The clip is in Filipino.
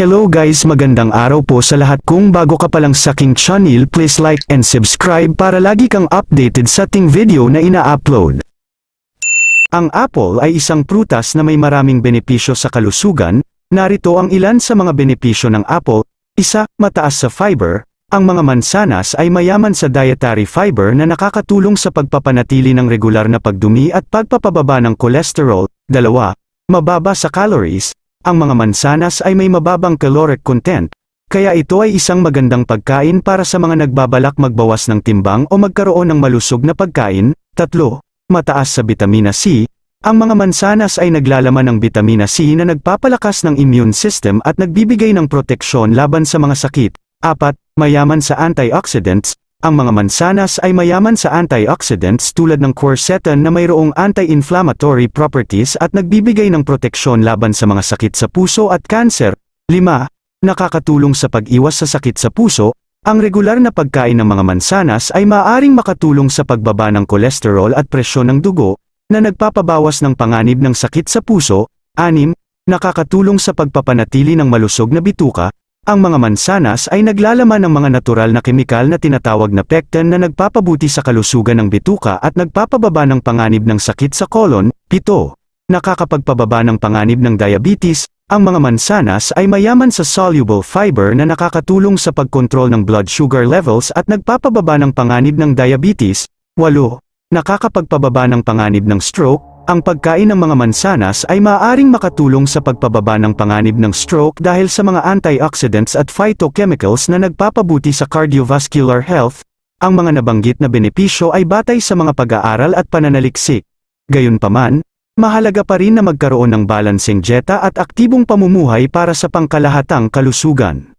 Hello guys magandang araw po sa lahat. Kung bago ka pa lang sa aking channel please like and subscribe para lagi kang updated sa ating video na ina-upload. Ang apple ay isang prutas na may maraming benepisyo sa kalusugan, narito ang ilan sa mga benepisyo ng apple, isa, mataas sa fiber, ang mga mansanas ay mayaman sa dietary fiber na nakakatulong sa pagpapanatili ng regular na pagdumi at pagpapababa ng cholesterol, dalawa, mababa sa calories, ang mga mansanas ay may mababang caloric content, kaya ito ay isang magandang pagkain para sa mga nagbabalak magbawas ng timbang o magkaroon ng malusog na pagkain. Tatlo, mataas sa vitamina C. Ang mga mansanas ay naglalaman ng vitamina C na nagpapalakas ng immune system at nagbibigay ng proteksyon laban sa mga sakit. Apat, mayaman sa antioxidants. Ang mga mansanas ay mayaman sa antioxidants tulad ng quercetin na mayroong anti-inflammatory properties at nagbibigay ng proteksyon laban sa mga sakit sa puso at kanser. 5. Nakakatulong sa pag-iwas sa sakit sa puso. Ang regular na pagkain ng mga mansanas ay maaaring makatulong sa pagbaba ng kolesterol at presyon ng dugo, na nagpapabawas ng panganib ng sakit sa puso. 6. Nakakatulong sa pagpapanatili ng malusog na bituka. Ang mga mansanas ay naglalaman ng mga natural na kemikal na tinatawag na pectin na nagpapabuti sa kalusugan ng bituka at nagpapababa ng panganib ng sakit sa kolon. 7. Nakakapagpababa ng panganib ng diabetes. Ang mga mansanas ay mayaman sa soluble fiber na nakakatulong sa pagkontrol ng blood sugar levels at nagpapababa ng panganib ng diabetes. 8. Nakakapagpababa ng panganib ng stroke. Ang pagkain ng mga mansanas ay maaaring makatulong sa pagpababa ng panganib ng stroke dahil sa mga antioxidants at phytochemicals na nagpapabuti sa cardiovascular health. Ang mga nabanggit na benepisyo ay batay sa mga pag-aaral at pananaliksik. Gayunpaman, mahalaga pa rin na magkaroon ng balanseng dieta at aktibong pamumuhay para sa pangkalahatang kalusugan.